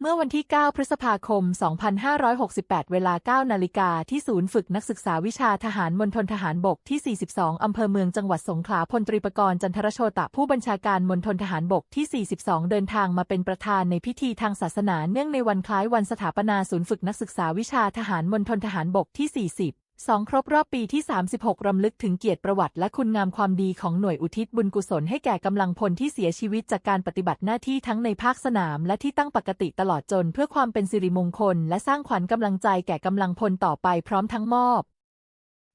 เมื่อวันที่ 9 พฤษภาคม 2568 เวลา 9 นาฬิกาที่ศูนย์ฝึกนักศึกษาวิชาทหารมณฑลทหารบกที่ 42 อำเภอเมืองจังหวัดสงขลา พลตรีประกรณ์จันทรโชตะ ผู้บัญชาการมณฑลทหารบกที่ 42 เดินทางมาเป็นประธานในพิธีทางศาสนาเนื่องในวันคล้ายวันสถาปนาศูนย์ฝึกนักศึกษาวิชาทหารมณฑลทหารบกที่ 40 สองครบรอบปีที่ 36 รำลึกถึงเกียรติประวัติและคุณงามความดีของหน่วยอุทิศบุญกุศลให้แก่กำลังพลที่เสียชีวิตจากการปฏิบัติหน้าที่ทั้งในภาคสนามและที่ตั้งปกติตลอดจนเพื่อความเป็นสิริมงคล และสร้างขวัญกำลังใจแก่กำลังพลต่อไปพร้อมทั้งมอบ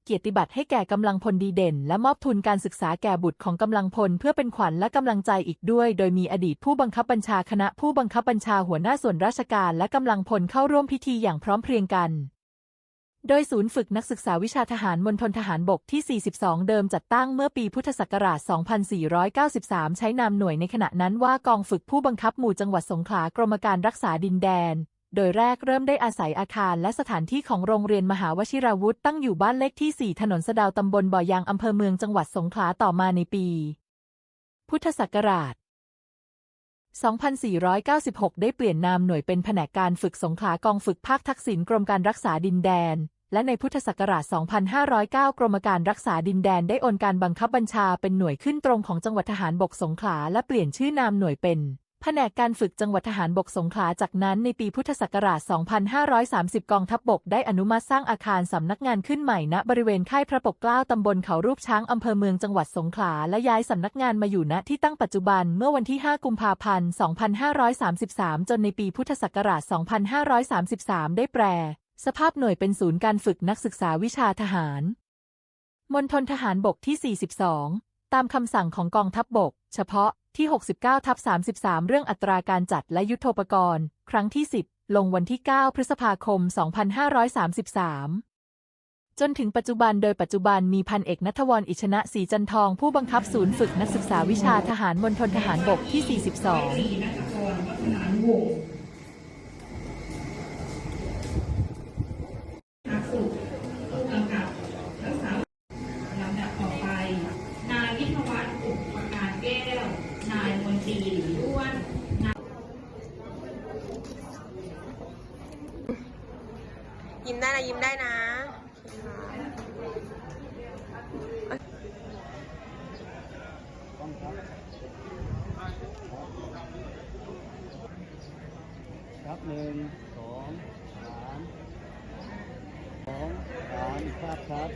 เกียรติบัตรให้แก่กำลังพลดีเด่น และมอบทุนการศึกษาแก่บุตรของกำลังพลเพื่อเป็นขวัญและกำลังใจอีกด้วย โดยมีอดีตผู้บังคับบัญชาคณะผู้บังคับบัญชาหัวหน้าส่วนราชการและกำลังพลเข้าร่วมพิธีอย่างพร้อมเพรียงกัน โดยศูนย์ฝึกนักศึกษาวิชาทหารมณฑลทหารบกที่ 42 เดิมจัดตั้งเมื่อปีพุทธศักราช 2493 ใช้นามหน่วยในขณะนั้นว่ากองฝึกผู้บังคับหมู่จังหวัดสงขลากรมการรักษาดินแดน โดยแรกเริ่มได้อาศัยอาคารและสถานที่ของโรงเรียนมหาวชิราวุธตั้งอยู่บ้านเลขที่ 4 ถนนสะดาวตำบลบ่อยางอำเภอเมืองจังหวัดสงขลาต่อมาในปี พุทธศักราช2496 ได้เปลี่ยนนามหน่วยเป็นแผนกการฝึกสงขลากองฝึกภาคทักษิณกรมการรักษาดินแดน และในพุทธศักราช 2509 กรมการรักษาดินแดนได้โอนการบังคับบัญชาเป็นหน่วยขึ้นตรงของจังหวัดทหารบกสงขลาและเปลี่ยนชื่อนามหน่วยเป็นแผนกการฝึกจังหวัดทหารบกสงขลาจากนั้นในปีพุทธศักราช 2530 กองทัพบบกได้อนุมัติสร้างอาคารสำนักงานขึ้นใหม่ณ บริเวณค่ายพระปกเกล้าตำบลเขารูปช้างอำเภอเมืองจังหวัดสงขลาและย้ายสำนักงานมาอยู่ณที่ตั้งปัจจุบันเมื่อวันที่ 5 กุมภาพันธ์ 2533 จนในปีพุทธศักราช 2533 ได้แปร สภาพหน่วยเป็นศูนย์การฝึกนักศึกษาวิชาทหาร มณฑลทหารบกที่ 42 ตามคำสั่งของกองทัพบบก เฉพาะที่ 69ทับ33 เรื่องอัตราการจัดและยุทธปกรณ์ ครั้งที่ 10 ลงวันที่ 9 พฤษภาคม 2533 จนถึงปัจจุบันโดยปัจจุบันมีพันเอกนัทวรอิชนะศรีจันทอง ผู้บังคับศูนย์ฝึกนักศึกษาวิชาทหารมณฑลทหารบกที่ 42 นักสุขผู้กำกับรักษาลำดับต่อไป นายวิทยาวัฒน์อุปการแก้ว ตรีหลีด้วนยิ้มได้นะยิ้มได้นะครับหนึ่งสองสามสองสามครับครับ